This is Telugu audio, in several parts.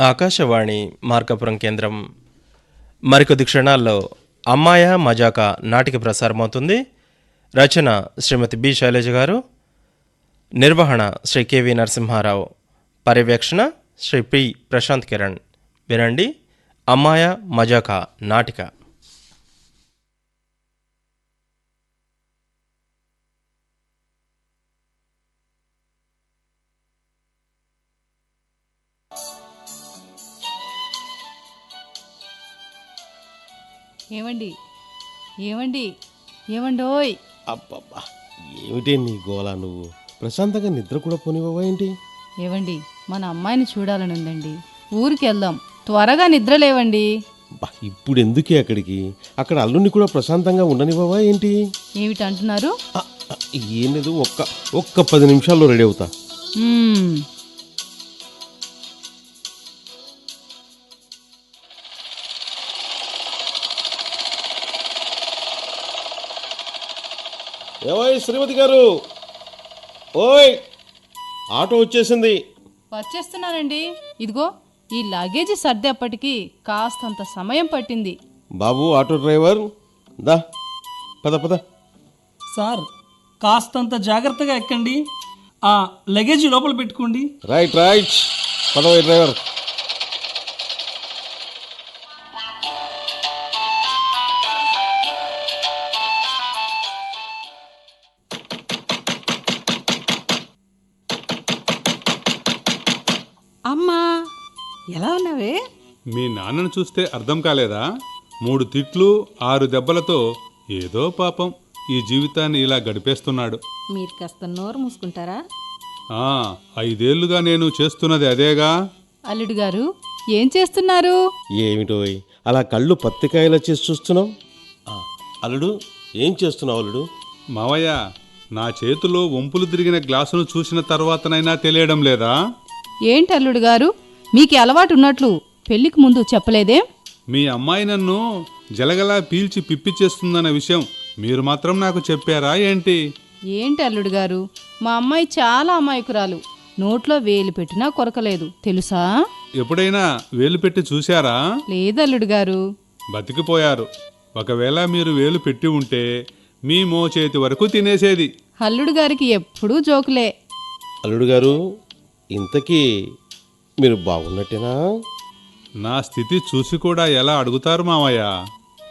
ఆకాశవాణి మార్కాపురం కేంద్రం. మరికొద్ది క్షణాల్లో అమ్మాయ మజాక నాటిక ప్రసారమవుతుంది. రచన శ్రీమతి బి. శైలజ గారు. నిర్వహణ శ్రీ కెవి నరసింహారావు. పర్యవేక్షణ శ్రీ పి. ప్రశాంత్ కిరణ్. వినండి. అమ్మాయ మజాక నాటిక. ఏమండి? ఏమండి? ఏమండోయ్? అబ్బబ్బా ఏమిటే నీ గోలా నువ్వు? ప్రశాంతంగా నిద్ర కూడా పోనివ్వవా ఏంటి? ఏవండి మన అమ్మాయిని చూడాలని ఉందండి ఊరికి వెళ్దాం త్వరగా నిద్ర లేవండి బా ఇప్పుడు ఎందుకే అక్కడికి? అక్కడ అల్లుడిని కూడా ప్రశాంతంగా ఉండనివ్వవా ఏంటి? ఏమిటి అంటున్నారు ఆ, ఆ, ఏం లేదు ఒక్క ఒక్క పది నిమిషాల్లో రెడీ అవుతా. మ్మ్. శ్రీమతి గారు. ఓయ్ ఆటో వచ్చేసింది. వచ్చేస్తున్నానండి ఇదిగో ఈ లగేజీ సర్దేపటికి కాస్తంత సమయం పట్టింది. బాబు ఆటో డ్రైవర్. దా పద పద. సార్ కాస్తంత జాగ్రత్తగా ఎక్కండి. ఆ లగేజీ లోపల పెట్టుకోండి. Right right. పదవై డ్రైవర్. మీ నాన్నను చూస్తే అర్థం కాలేదా? మూడు తిట్లు ఆరు దెబ్బలతో ఏదో పాపం ఈ జీవితాన్ని ఇలా గడిపేస్తున్నాడు. మీరు కాస్త నోరు మూసుకుంటారా? ఆ ఐదేళ్ళుగా నేను చేస్తున్నది అదేగా? అల్లుడు గారు ఏం చేస్తున్నారు? ఏమిటోయ్ అలా కళ్ళు పత్తికాయలా చేసి చూస్తున్నావు? అల్లుడు ఏం చేస్తున్నావు అల్లుడు? మావయ్య నా చేతిలో వంపులు తిరిగిన గ్లాసును చూసిన తర్వాతనైనా తెలియడం లేదా? ఏంటి అల్లుడు గారు మీకు అలవాటు ఉన్నట్లు పెళ్ళికి ముందు చెప్పలేదే? మీ అమ్మాయి నన్ను జలగలా పీల్చి పిప్పి చేస్తుందన్న విషయం మీరు మాత్రం నాకు చెప్పారా ఏంటి? ఏంటి అల్లుడు గారు? మా అమ్మాయి చాలా అమాయకురాలు. నోట్లో వేలు పెట్టినా కొరకలేదు. తెలుసా? ఎప్పుడైనా వేలు పెట్టి చూశారా? లేదు అల్లుడు గారు. బతికిపోయారు. ఒకవేళ మీరు వేలు పెట్టి ఉంటే మీ మోచేతి వరకు తినేసేది. అల్లుడు గారికి ఎప్పుడూ జోకులే. అల్లుడు గారు ఇంతకీ మీరు బాగున్నట్టేనా? నా స్థితి చూసి కూడా ఎలా అడుగుతారు మావయ్య?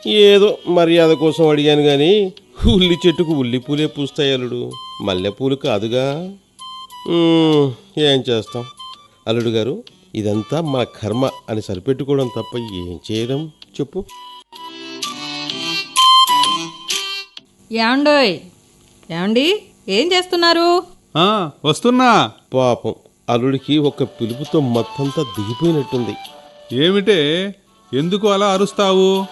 ఏదో మర్యాద కోసం అడిగాను కానీ ఉల్లి చెట్టుకు ఉల్లి పూలే పూస్తాయి అల్లుడు. మల్లెపూలు కాదుగా. ఏం చేస్తాం? అల్లుడు గారు ఇదంతా మన కర్మ అని సరిపెట్టుకోవడం తప్ప ఏం చేయడం? చెప్పు. ఏమండోయ్? ఏమండి? ఏం చేస్తున్నారు? ఆ, వస్తున్నా. పాపం అల్లుడికి ఒక పిలుపుతో మత్తంతా దిగిపోయినట్టుంది. ఏమిటే? ఎందుకు అలా అరుస్తావు?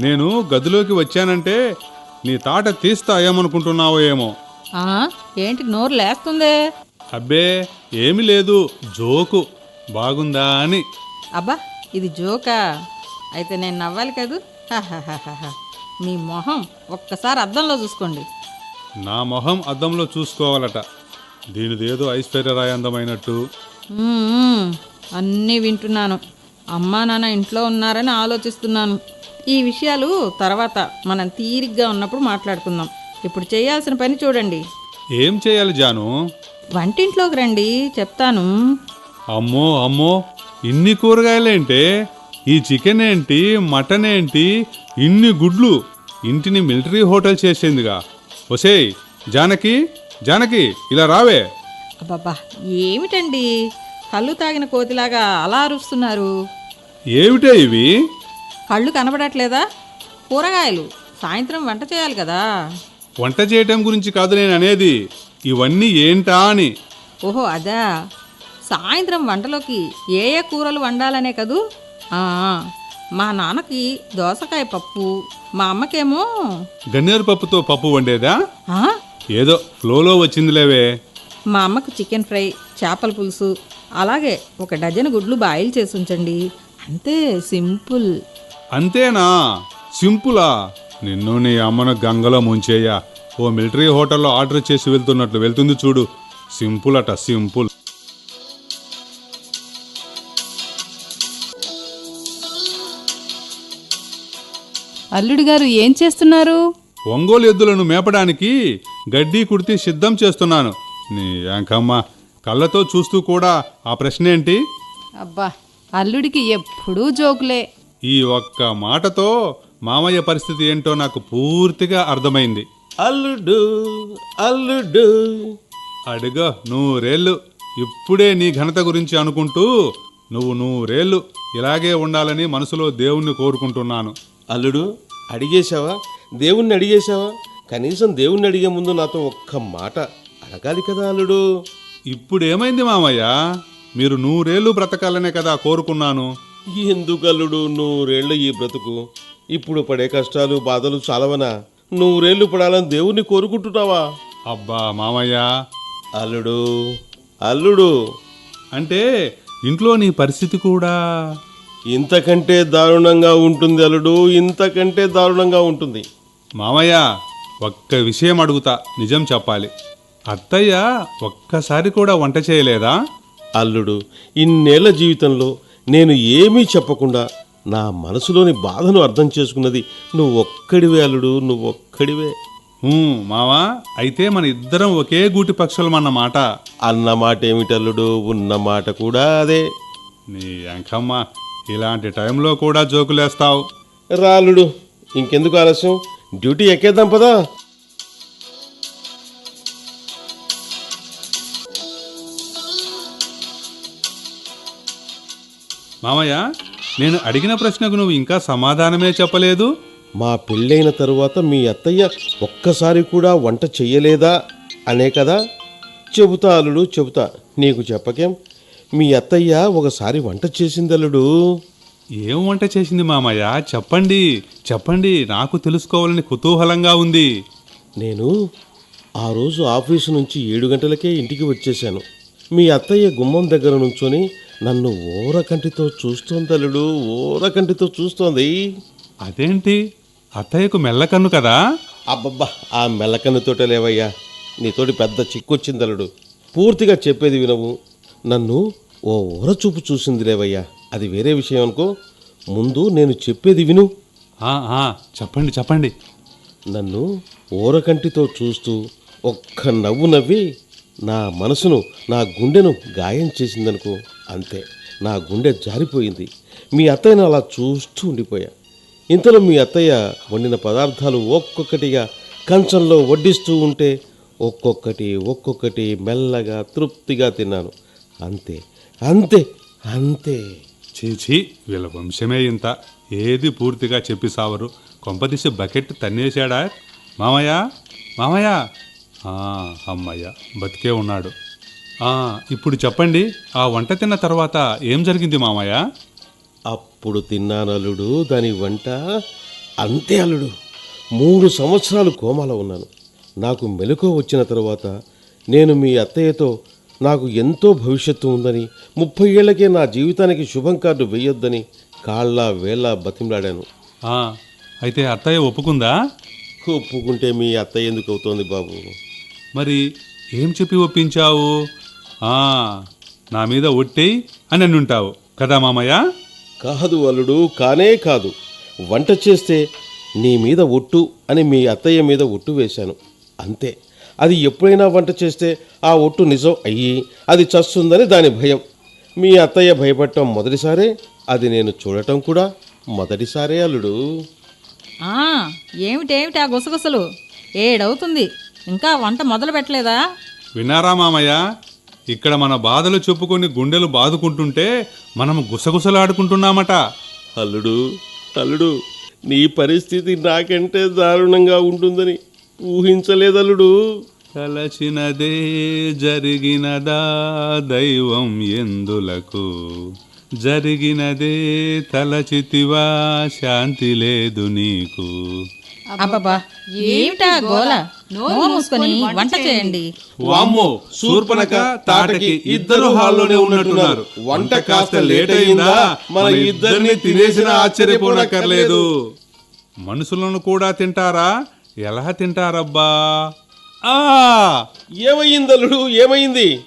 నేను గదిలోకి వచ్చానంటే నీ తాట తీస్తాయేమనుకుంటున్నావో ఏమో. ఆ, ఏంటి నోరు లేస్తుందే? అబ్బే ఏమి లేదు. జోకు. బాగుందా అని. అబ్బా ఇది జోకా? అయితే నేను నవ్వాలి కదూ? హాహాహాహా. మీ మొహం ఒక్కసారి అద్దంలో చూసుకోండి. నా మొహం అద్దంలో చూసుకోవాలట. దీనిదేదో ఐశ్వర్యరాయందమైనట్టు మ్మ్, అన్నీ వింటున్నాను. అమ్మా నాన్న ఇంట్లో ఉన్నారని ఆలోచిస్తున్నాను. ఈ విషయాలు తర్వాత మనం తీరిగ్గా ఉన్నప్పుడు మాట్లాడుకుందాం. ఇప్పుడు చేయాల్సిన పని చూడండి. ఏం చేయాలి జాను? వంటింట్లోకి రండి చెప్తాను. అమ్మో అమ్మో ఇన్ని కూరగాయలేంటే? ఈ చికెన్ ఏంటి మటన్ ఏంటి ఇన్ని గుడ్లు. ఇంటిని మిలిటరీ హోటల్ చేసేందిగా. ఒసేయ్ జానకి జానకి ఇలా రావే. అబ్బబ్బా ఏమిటండి? కళ్ళు తాగిన కోతిలాగా అలా అరుస్తున్నారు. ఏమిటే ఇవి? కళ్ళు కనబడట్లేదా? కూరగాయలు. సాయంత్రం వంట చేయాలి కదా. వంట చేయటం గురించి కాదు నేను అనేది. ఇవన్నీ ఏంటా అని. ఓహో అదా. సాయంత్రం వంటలోకి ఏ ఏ కూరలు వండాలనే కదూ? మా నాన్నకి దోసకాయ పప్పు మా అమ్మకేమో గన్నేరు పప్పుతో పప్పు వండేదా? ఏదో ఫ్లోలో వచ్చిందిలేవే. మా అమ్మకు చికెన్ ఫ్రై చేపల పులుసు అలాగే ఒక డజన్ గుడ్లు బాయిల్ చేసి ఉంచండి. అంతే సింపుల్. అంతేనా? సింపులా? నిన్ను నీ అమ్మను గంగలో ముంచేయ్యా. ఓ మిలిటరీ హోటల్లో ఆర్డర్ చేసి వెళ్తున్నట్లు వెళ్తుంది చూడు. సింపుల్ అట సింపుల్. అల్లుడు గారు ఏం చేస్తున్నారు? ఒంగోలు ఎద్దులను మేపడానికి గడ్డి కుడితి సిద్ధం చేస్తున్నాను. నీ ఏంకమ్మా కళ్ళతో చూస్తూ కూడా ఆ ప్రశ్న ఏంటి అబ్బా అల్లుడికి ఎప్పుడూ జోకులే. ఈ ఒక్క మాటతో మామయ్య పరిస్థితి ఏంటో నాకు పూర్తిగా అర్థమైంది. అల్లుడు అల్లుడు. అడుగో నూరేళ్ళు. ఇప్పుడే నీ ఘనత గురించి అనుకుంటూ నువ్వు నూరేళ్ళు ఇలాగే ఉండాలని మనసులో దేవుణ్ణి కోరుకుంటున్నాను. అల్లుడు అడిగేశావా? దేవుణ్ణి అడిగేశావా? కనీసం దేవుణ్ణి అడిగే ముందు నాతో ఒక్క మాట అడగాలి కదా అల్లుడు? ఇప్పుడేమైంది మామయ్య? మీరు నూరేళ్ళు బ్రతకాలనే కదా కోరుకున్నాను. ఎందుకు అల్లుడు నూరేళ్ళు ఈ బ్రతుకు? ఇప్పుడు పడే కష్టాలు బాధలు చాలవనా? నూరేళ్ళు పడాలని దేవుణ్ణి కోరుకుంటున్నావా? అబ్బా మామయ్య. అల్లుడు అల్లుడు. అంటే ఇంట్లో నీ పరిస్థితి కూడా? ఇంతకంటే దారుణంగా ఉంటుంది అల్లుడు ఇంతకంటే దారుణంగా ఉంటుంది. మామయ్య ఒక్క విషయం అడుగుతా నిజం చెప్పాలి. అత్తయ్య ఒక్కసారి కూడా వంట చేయలేదా? అల్లుడు ఇన్నేళ్ళ జీవితంలో నేను ఏమీ చెప్పకుండా నా మనసులోని బాధను అర్థం చేసుకున్నది నువ్వు ఒక్కడివే అల్లుడు నువ్వు ఒక్కడివే మావా అయితే మన ఇద్దరం ఒకే గూటి పక్షులమన్నమాట. అన్న మాట ఏమిటల్లుడు ఉన్న మాట కూడా అదే. నీ అంకమ్మ ఇలాంటి టైంలో కూడా జోకులేస్తావు. రాలుడు ఇంకెందుకు ఆలస్యం? డ్యూటీ ఎక్కేద్దాం పదా. మామయ్య నేను అడిగిన ప్రశ్నకు నువ్వు ఇంకా సమాధానమే చెప్పలేదు? మా పెళ్ళైన తరువాత మీ అత్తయ్య ఒక్కసారి కూడా వంట చెయ్యలేదా? అనే కదా? చెబుతా అల్లుడు చెబుతా. నీకు చెప్పకేం? మీ అత్తయ్య ఒకసారి వంట చేసిందల్లుడు. ఏం వంట చేసింది మామయ్య? చెప్పండి చెప్పండి. నాకు తెలుసుకోవాలని కుతూహలంగా ఉంది. నేను ఆ రోజు ఆఫీసు నుంచి ఏడు గంటలకే ఇంటికి వచ్చేశాను. మీ అత్తయ్య గుమ్మం దగ్గర నుంచొని నన్ను ఓరకంటితో చూస్తోందల్లుడు ఓరకంటితో చూస్తోంది. అదేంటి? అత్తయ్యకు మెల్లకన్ను కదా? అబ్బబ్బా ఆ మెల్లకన్నుతోటే లేవయ్యా. నీతోటి పెద్ద చిక్కొచ్చిందలుడు పూర్తిగా చెప్పేది వినవు. నన్ను ఓ ఊరచూపు చూసింది లేవయ్యా. అది వేరే విషయం అనుకో. ముందు నేను చెప్పేది విను. చెప్పండి చెప్పండి. నన్ను ఊరకంటితో చూస్తూ ఒక్క నవ్వు నవ్వి నా మనసును నా గుండెను గాయం చేసిందనుకో. అంతే. నా గుండె జారిపోయింది. మీ అత్తయ్యను అలా చూస్తూ ఉండిపోయా. ఇంతలో మీ అత్తయ్య వండిన పదార్థాలు ఒక్కొక్కటిగా కంచంలో వడ్డిస్తూ ఉంటే ఒక్కొక్కటి ఒక్కొక్కటి మెల్లగా తృప్తిగా తిన్నాను. అంతే అంతే అంతే. చీచి వీళ్ళ వంశమే ఇంత. ఏది పూర్తిగా చెప్పి సావరు. కొంపదీసి బకెట్ తన్నేశాడా? మామయ్య మామయ్య. ఆ, అమ్మయ్య బతికే ఉన్నాడు. ఇప్పుడు చెప్పండి ఆ వంట తిన్న తర్వాత ఏం జరిగింది మామయ్య? అప్పుడు తిన్నాను అల్లుడు దాని వంట అంతే అల్లుడు. మూడు సంవత్సరాలు కోమాలో ఉన్నాను. నాకు మెలకువ వచ్చిన తర్వాత నేను మీ అత్తయ్యతో నాకు ఎంతో భవిష్యత్తు ఉందని ముప్పై ఏళ్ళకే నా జీవితానికి శుభం కార్డు వేయొద్దని కాళ్ళ వేళ్ళ బతిమలాడాను. ఆ, అయితే అత్తయ్య ఒప్పుకుందా? ఒప్పుకుంటే మీ అత్తయ్య ఎందుకు అవుతోంది బాబు? మరి ఏం చెప్పి ఒప్పించావు? నా మీద ఒట్టేయి అని అనుంటావు కదా మామయ్య? కాదు అల్లుడు కానే కాదు. వంట చేస్తే నీ మీద ఒట్టు అని మీ అత్తయ్య మీద ఒట్టు వేశాను. అంతే. అది ఎప్పుడైనా వంట చేస్తే ఆ ఒట్టు నిజం అయ్యి అది చస్తుందని దాని భయం. మీ అత్తయ్య భయపడటం మొదటిసారే అది నేను చూడటం కూడా మొదటిసారే అల్లుడు. ఆ, ఏమిటేమిటి ఆ గుసగుసలు? ఏడవుతుంది. ఇంకా వంట మొదలు పెట్టలేదా? విన్నారా మామయ్య? ఇక్కడ మన బాధలు చెప్పుకొని గుండెలు బాదుకుంటుంటే మనం గుసగుసలాడుకుంటున్నామట. అల్లుడు అల్లుడు నీ పరిస్థితి నాకంటే దారుణంగా ఉంటుందని ఊహించలేదల్లుడు. తలచినదే జరిగినదా దైవం ఎందులకు? జరిగినదే తలచితివా శాంతి లేదు నీకు. అబ్బబ్బా ఏమిటా గోల? నోరు మూసుకొని వంట చేయండి. వామ్మో శూర్పణక తాటకి ఇద్దరు హాల్లోనే ఉన్నట్టున్నారు. వంట కాస్త లేట్ అయిందా? మన ఇద్దరిని తినేసిన ఆశ్చర్యపోనక్కర్లేదు. మనుషులను కూడా తింటారా? ఎలా తింటారబ్బా? ఆ! ఏమయ్యిందల్లుడు ఏమైంది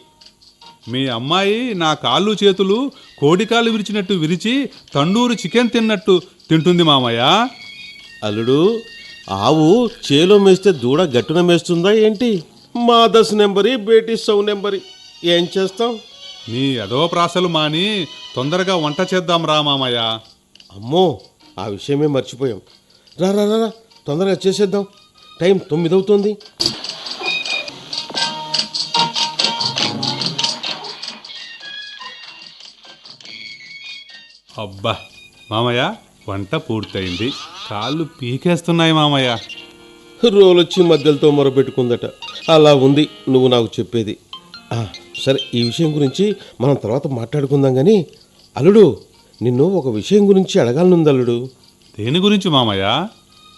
మీ అమ్మాయి నా కాళ్ళు చేతులు కోడికాలు విరిచినట్టు విరిచి తండూరు చికెన్ తిన్నట్టు తింటుంది మామయ్య. అల్లుడు ఆవు చేలో మేస్తే దూడ గట్టున మేస్తుందా ఏంటి? మా దశ నెంబరి బేటీ సౌ నెంబరి. ఏం చేస్తాం? నీ అదో ప్రాసలు మాని తొందరగా వంట చేద్దాం రా మామయ్య. అమ్మో ఆ విషయమే మర్చిపోయాం. రా రా రా రా, తొందరగా చేసేద్దాం. టైం తొమ్మిది అవుతుంది అబ్బా మామయ్య వంట పూర్తయింది. కాళ్ళు పీకేస్తున్నాయి మామయ్య. రోలొచ్చి మధ్యలతో మొరపెట్టుకుందట. అలా ఉంది నువ్వు నాకు చెప్పేది. సరే ఈ విషయం గురించి మనం తర్వాత మాట్లాడుకుందాం కానీ అల్లుడు నిన్ను ఒక విషయం గురించి అడగాలనుంది అల్లుడు దేని గురించి మామయ్య?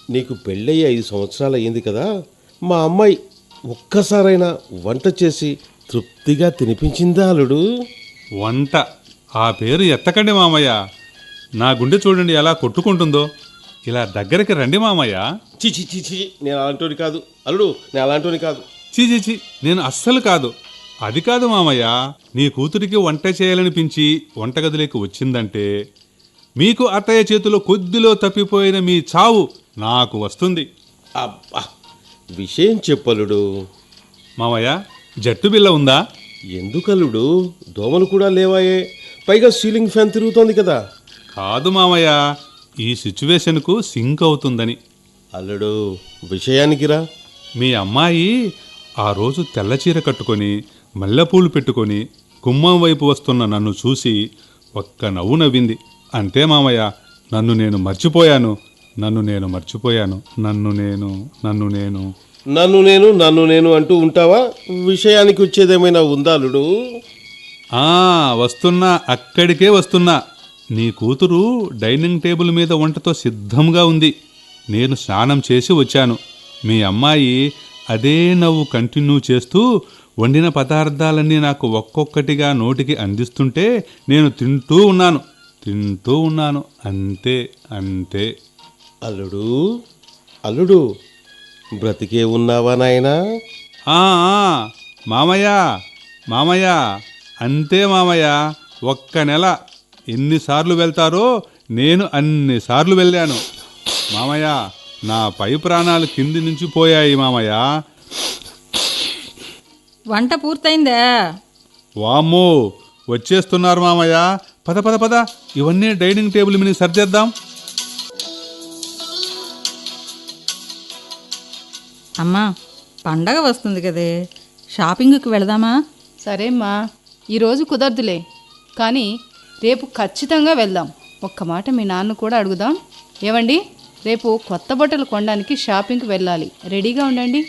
నీకు పెళ్ళయి ఐదు సంవత్సరాలు అయ్యింది కదా. మా అమ్మాయి ఒక్కసారైనా వంట చేసి తృప్తిగా తినిపించిందా అల్లుడు? వంట. ఆ పేరు ఎత్తకండి మామయ్య. నా గుండె చూడండి ఎలా కొట్టుకుంటుందో. ఇలా దగ్గరికి రండి మామయ్య. చి చి చి చి నేను అలాంటోని కాదు. అల్లుడు నేను అలాంటోని కాదు. చీచీచి నేను అస్సలు కాదు. అది కాదు మామయ్య నీ కూతురికి వంట చేయాలనిపించి వంటగదిలోకి వచ్చిందంటే మీకు అత్తయ్య చేతిలో కొద్దిలో తప్పిపోయిన మీ చావు నాకు వస్తుంది. అబ్బా విషయం చెప్పలుడు. మామయ్య జట్టు బిల్ల ఉందా? ఎందుకల్లుడు? దోమలు కూడా లేవాయే. పైగా సీలింగ్ ఫ్యాన్ తిరుగుతోంది కదా. కాదు మామయ్య ఈ సిచ్యువేషన్కు సింక్ అవుతుందని. అల్లుడు విషయానికి రా. మీ అమ్మాయి ఆ రోజు తెల్ల చీర కట్టుకొని మల్లెపూలు పెట్టుకొని గుమ్మం వైపు వస్తున్న నన్ను చూసి ఒక్క నవ్వు నవ్వింది. అంతే మామయ్య నన్ను నేను మర్చిపోయాను. నన్ను నేను మర్చిపోయాను. నన్ను నేను నన్ను నేను. నన్ను నేను నన్ను నేను అంటూ ఉంటావా? విషయానికి వచ్చేదేమైనా ఉందా అల్లుడు? ఆ వస్తున్నా అక్కడికే వస్తున్నా. నీ కూతురు డైనింగ్ టేబుల్ మీద వంటతో సిద్ధంగా ఉంది. నేను స్నానం చేసి వచ్చాను. మీ అమ్మాయి అదే నవ్వు కంటిన్యూ చేస్తూ వండిన పదార్థాలన్నీ నాకు ఒక్కొక్కటిగా నోటికి అందిస్తుంటే నేను తింటూ ఉన్నాను. తింటూ ఉన్నాను. అంతే అంతే. అల్లుడు అల్లుడు బ్రతికే ఉన్నావా నాయనా? మామయ్య మామయ్య అంతే మామయ్య ఒక్క నెల. ఎన్నిసార్లు వెళ్తారో నేను అన్నిసార్లు వెళ్ళాను. మామయ్య నా పై ప్రాణాలు కింది నుంచి పోయాయి మామయ్య. వంట పూర్తయిందా. వామ్మో వచ్చేస్తున్నారు మామయ్య. పద పద పద. ఇవన్నీ డైనింగ్ టేబుల్ మీద సర్దేద్దాం అమ్మా పండగ వస్తుంది కదే. షాపింగ్కి వెళదామా? సరేమ్మా ఈరోజు కుదరదులే. కానీ రేపు ఖచ్చితంగా వెళ్దాం. ఒక్క మాట మీ నాన్న కూడా అడుగుదాం. ఏమండి రేపు కొత్త బట్టలు కొనడానికి షాపింగ్కి వెళ్ళాలి. రెడీగా ఉండండి.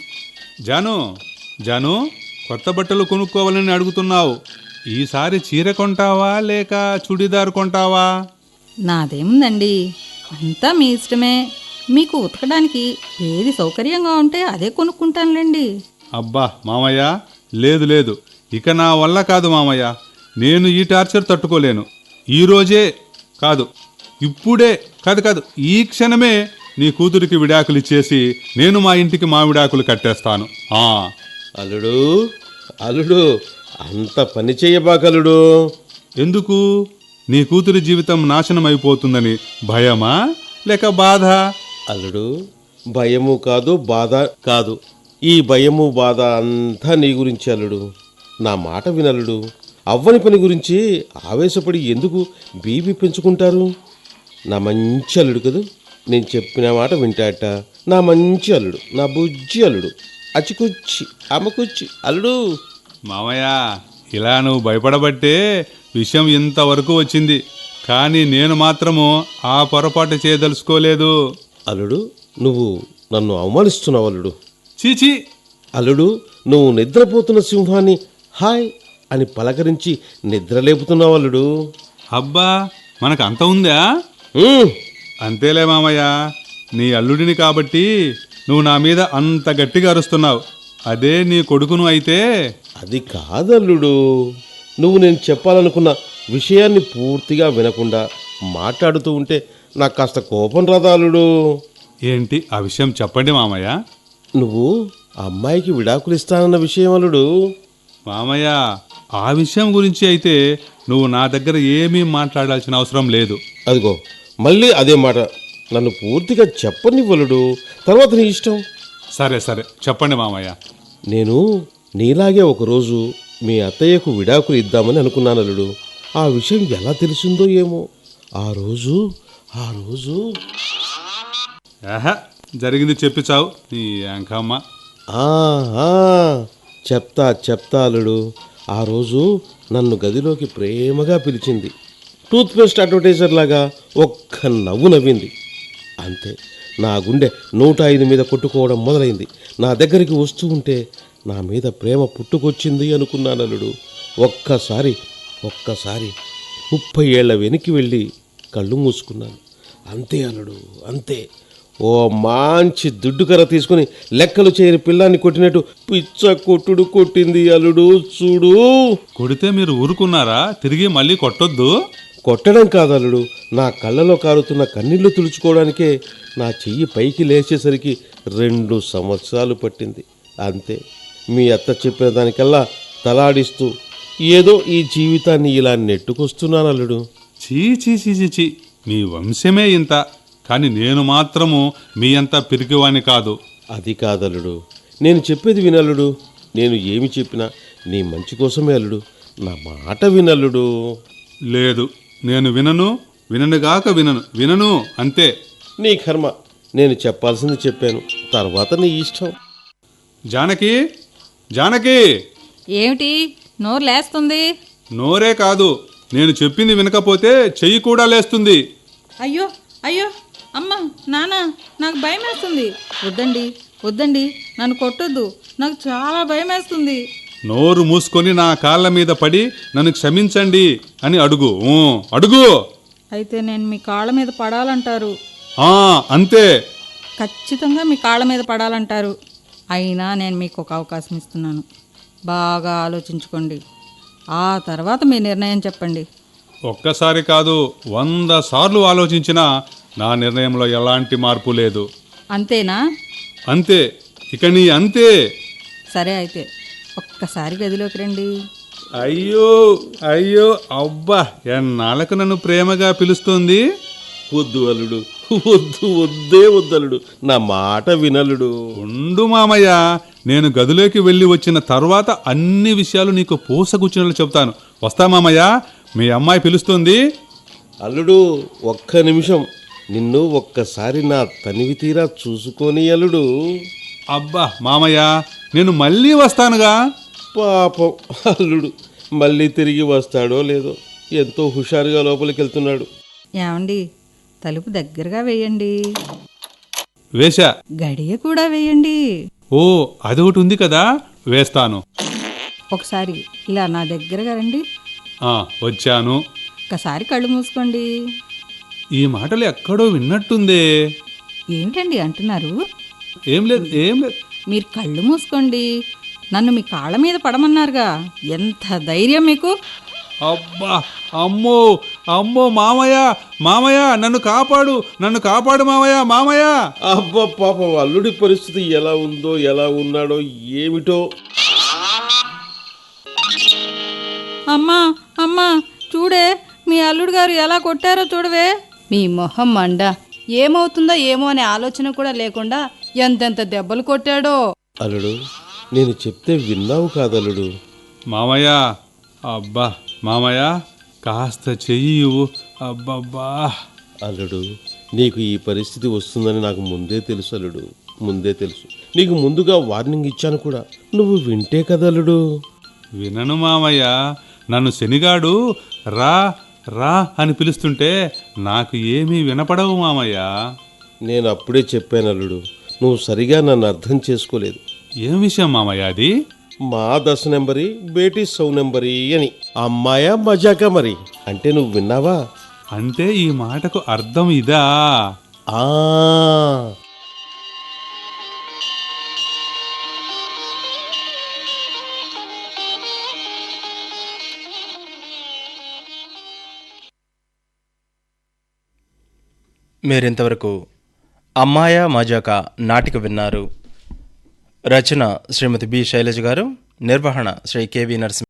జాను జాను కొత్త బట్టలు కొనుక్కోవాలని అడుగుతున్నావు. ఈసారి చీర కొంటావా లేక చుడిదార్ కొంటావా? నాదేముందండి? అంతా మీ ఇష్టమే. మీకు ఉతకడానికి ఏది సౌకర్యంగా ఉంటే అదే కొనుక్కుంటానులేండి. అబ్బా మామయ్య లేదు లేదు. ఇక నా వల్ల కాదు మామయ్య. నేను ఈ టార్చర్ తట్టుకోలేను. ఈ రోజే కాదు ఇప్పుడే కాదు కాదు ఈ క్షణమే నీ కూతురికి విడాకులు ఇచ్చేసి నేను మా ఇంటికి మా విడాకులు కట్టేస్తాను. అల్లుడు అల్లుడు అంత పని చెయ్యబాకలుడు ఎందుకు? నీ కూతురి జీవితం నాశనం అయిపోతుందని భయమా లేక బాధ? అల్లుడు భయము కాదు బాధ కాదు. ఈ భయము బాధ అంతా నీ గురించి అల్లుడు. నా మాట వినల్లుడు. అవ్వని పని గురించి ఆవేశపడి ఎందుకు బీబీ పెంచుకుంటారు? నా మంచి అల్లుడు కదా? నేను చెప్పిన మాట వింటాట నా మంచి అల్లుడు నా బుజ్జి అల్లుడు. అచికుచ్చి అమ్మకుచ్చి అల్లుడు! మామయ్య ఇలా నువ్వు భయపడబట్టే విషయం ఇంతవరకు వచ్చింది. కానీ నేను మాత్రము ఆ పొరపాటు చేయదలుచుకోలేదు. అల్లుడు నువ్వు నన్ను అవమానిస్తున్నావు అల్లుడు. చీచీ! అల్లుడు నువ్వు నిద్రపోతున్న సింహాన్ని హాయ్ అని పలకరించి నిద్రలేపుతున్నావు అల్లుడు అబ్బా మనకు అంత ఉందా అంతేలే మామయ్య నీ అల్లుడిని కాబట్టి నువ్వు నా మీద అంత గట్టిగా అరుస్తున్నావు. అదే నీ కొడుకును అయితే. అది కాదల్లుడు. నువ్వు నేను చెప్పాలనుకున్న విషయాన్ని పూర్తిగా వినకుండా మాట్లాడుతూ ఉంటే నాకు కాస్త కోపం రాదా అల్లుడు? ఏంటి ఆ విషయం చెప్పండి మామయ్య. నువ్వు అమ్మాయికి విడాకులు ఇస్తానన్న విషయం అల్లుడు. మామయ్య ఆ విషయం గురించి అయితే నువ్వు నా దగ్గర ఏమీ మాట్లాడాల్సిన అవసరం లేదు. అదిగో మళ్ళీ అదే మాట. నన్ను పూర్తిగా చెప్పనివ్వలుడు. తర్వాత నీ ఇష్టం. సరే సరే. చెప్పండి మామయ్య. నేను నీలాగే ఒకరోజు మీ అత్తయ్యకు విడాకులు ఇద్దామని అనుకున్నాను అల్లుడు. ఆ విషయం ఎలా తెలిసిందో ఏమో. ఆ రోజు ఆ రోజు. ఆహా జరిగింది చెప్పి చావు. నీ అంకమ్మ ఆ, ఆ, చెప్తా చెప్తా అల్లుడు. ఆ రోజు నన్ను గదిలోకి ప్రేమగా పిలిచింది. టూత్పేస్ట్ అడ్వర్టైజర్ లాగా ఒక్క నవ్వు నవ్వింది. అంతే నా గుండె నూట ఐదు మీద కొట్టుకోవడం మొదలైంది. నా దగ్గరికి వస్తూ ఉంటే నా మీద ప్రేమ పుట్టుకొచ్చింది అనుకున్నాను అల్లుడు. ఒక్కసారి ఒక్కసారి ముప్పై ఏళ్ళ వెనక్కి వెళ్ళి కళ్ళు మూసుకున్నాను. అంతే అల్లుడు అంతే. ఓ మంచి దుడ్డుకర్ర తీసుకుని లెక్కలు చేయని పిల్లాన్ని కొట్టినట్టు పిచ్చ కొట్టుడు కొట్టింది అల్లుడు చూడు. కొడితే మీరు ఊరుకున్నారా? తిరిగి మళ్ళీ కొట్టొద్దు. కొట్టడం కాదు అల్లుడు. నా కళ్ళలో కారుతున్న కన్నీళ్ళు తుడుచుకోవడానికే నా చెయ్యి పైకి లేచేసరికి రెండు సంవత్సరాలు పట్టింది. అంతే. మీ అత్త చెప్పిన దానికల్లా తలాడిస్తూ ఏదో ఈ జీవితాన్ని ఇలా నెట్టుకొస్తున్నాను అల్లుడు. చీ చీ చీ చీ చీ. మీ వంశమే ఇంత. కానీ నేను మాత్రము మీ అంత పిరికివాణ్ణి కాదు. అది కాదలుడు. నేను చెప్పేది వినల్లుడు నేను ఏమి చెప్పినా నీ మంచి కోసమే అల్లుడు నా మాట వినల్లుడు లేదు నేను వినను విననుగాక వినను. వినను అంతే. నీ కర్మ. నేను చెప్పాల్సింది చెప్పాను. తర్వాత నీ ఇష్టం. జానకి జానకి! ఏమిటి? నోరు లేస్తుంది? నోరే కాదు. నేను చెప్పింది వినకపోతే చెయ్యి కూడా లేస్తుంది. అయ్యో అయ్యో! అమ్మ నాన్న నాకు భయం వేస్తుంది వద్దండి వద్దండి నన్ను కొట్టొద్దు. నాకు చాలా భయం వేస్తుంది నోరు మూసుకొని నా కాళ్ళ మీద పడి నన్ను క్షమించండి అని అడుగు. ఊ, అడుగు. అయితే నేను మీ కాళ్ళ మీద పడాలంటారు. ఆ అంతే. ఖచ్చితంగా మీ కాళ్ళ మీద పడాలంటారు. అయినా నేను మీకు ఒక అవకాశం ఇస్తున్నాను. బాగా ఆలోచించుకోండి. ఆ తర్వాత మీ నిర్ణయం చెప్పండి. ఒక్కసారి కాదు వంద సార్లు ఆలోచించినా నా నిర్ణయంలో ఎలాంటి మార్పు లేదు. అంతేనా? అంతే. ఇక నీ అంతే. సరే అయితే ఒక్కసారి గదిలోకి రండి. అయ్యో అయ్యో అబ్బా ఎన్నాళ్ళకు నన్ను ప్రేమగా పిలుస్తుంది? వద్దు అల్లుడు వద్దు వద్దే వద్దలుడు నా మాట వినలుడు. ఉండు మామయ్య నేను గదిలోకి వెళ్ళి వచ్చిన తర్వాత అన్ని విషయాలు నీకు పూసగుచ్చినట్లు చెప్తాను వస్తా మామయ్య మీ అమ్మాయి పిలుస్తుంది? అల్లుడు ఒక్క నిమిషం. నిన్ను ఒక్కసారి నా తనివి తీరా చూసుకొని అల్లుడు అబ్బా మామయ్య నేను మళ్ళీ వస్తానుగా? పాపం అల్లుడు మళ్ళీ తిరిగి వస్తాడో లేదో ఎంతో హుషారుగా లోపలికి వెళ్తున్నాడు ఏమండి తలుపు దగ్గరగా వేయండి. వేశా. గడియ కూడా వేయండి. ఓ అదొకటి ఉంది కదా వేస్తాను. ఒకసారి ఇలా నా దగ్గరగా రండి. ఆ, వచ్చాను. ఒక్కసారి కళ్ళు మూసుకోండి. ఈ మాటలు ఎక్కడో విన్నట్టుందే. ఏమిటండి అంటున్నారు? ఏం లేదు ఏం లేదు. మీరు కళ్ళు మూసుకోండి. నన్ను మీ కాళ్ళ మీద పడమన్నారుగా. ఎంత ధైర్యం మీకు. అబ్బా అమ్మో అమ్మో మామయ్య మామయ్య నన్ను కాపాడు నన్ను కాపాడు మామయ్య మామయ్య. అబ్బా పాపం అల్లుడి పరిస్థితి ఎలా ఉందో ఎలా ఉన్నాడో ఏమిటో. అమ్మా అమ్మా చూడే మీ అల్లుడు గారు ఎలా కొట్టారో చూడవే. మీ మొహం మండ. ఏమవుతుందో ఏమో అనే ఆలోచన కూడా లేకుండా ఎంతెంత దెబ్బలు కొట్టాడో. అల్లుడు నేను చెప్తే విన్నావు కాదల్లుడు. మామయ్య అబ్బా మామయ్య కాస్త చెయ్యి. అబ్బబ్బా. అల్లుడు నీకు ఈ పరిస్థితి వస్తుందని నాకు ముందే తెలుసు అల్లుడు. ముందే తెలుసు. నీకు ముందుగా వార్నింగ్ ఇచ్చాను కూడా. నువ్వు వింటే కదల్లుడు వినను మామయ్య. నన్ను శనిగాడు రా రా అని పిలుస్తుంటే నాకు ఏమీ వినపడవు మామయ్య. నేను అప్పుడే చెప్పాను అల్లుడు నువ్వు సరిగా నన్ను అర్థం చేసుకోలేదు. ఏం విషయం మామయ్య అది? మా దశ నెంబరి బేటీ సౌ నెంబరి అని. అమ్మాయా మజాకా మరి? అంటే నువ్వు విన్నావా? అంటే ఈ మాటకు అర్థం ఇదా? ఆ మీరింతవరకు అమ్మాయ మజాక నాటిక విన్నారు. రచన శ్రీమతి బి. శైలజ గారు. నిర్వహణ శ్రీ కెవి నరసింహ